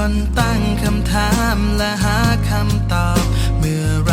วนตั้งคำถามและหาคำตอบเมื่อไร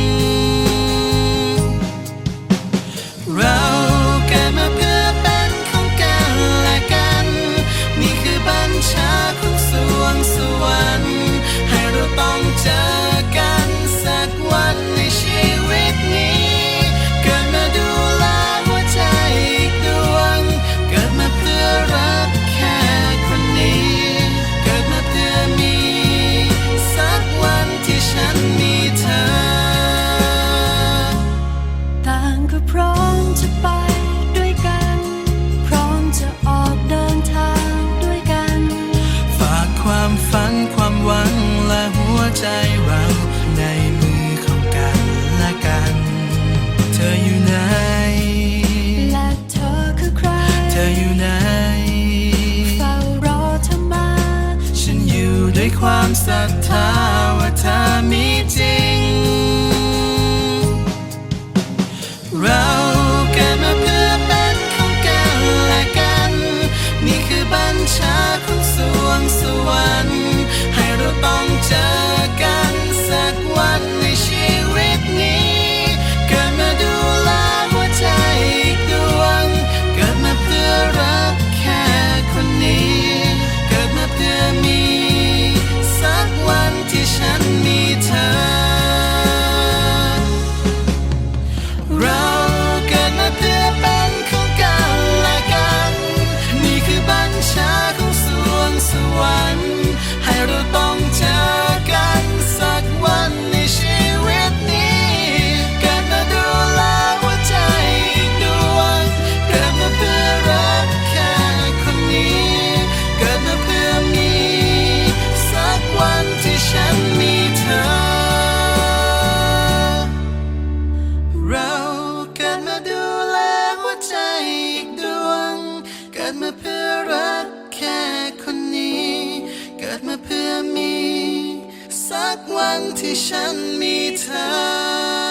ด้วยความศรัทธาว่าเธอมีจริง เราเกิดมาเพื่อเป็นของกันและกัน นี่คือบัญชาของ กวันที่ฉันมีเธอ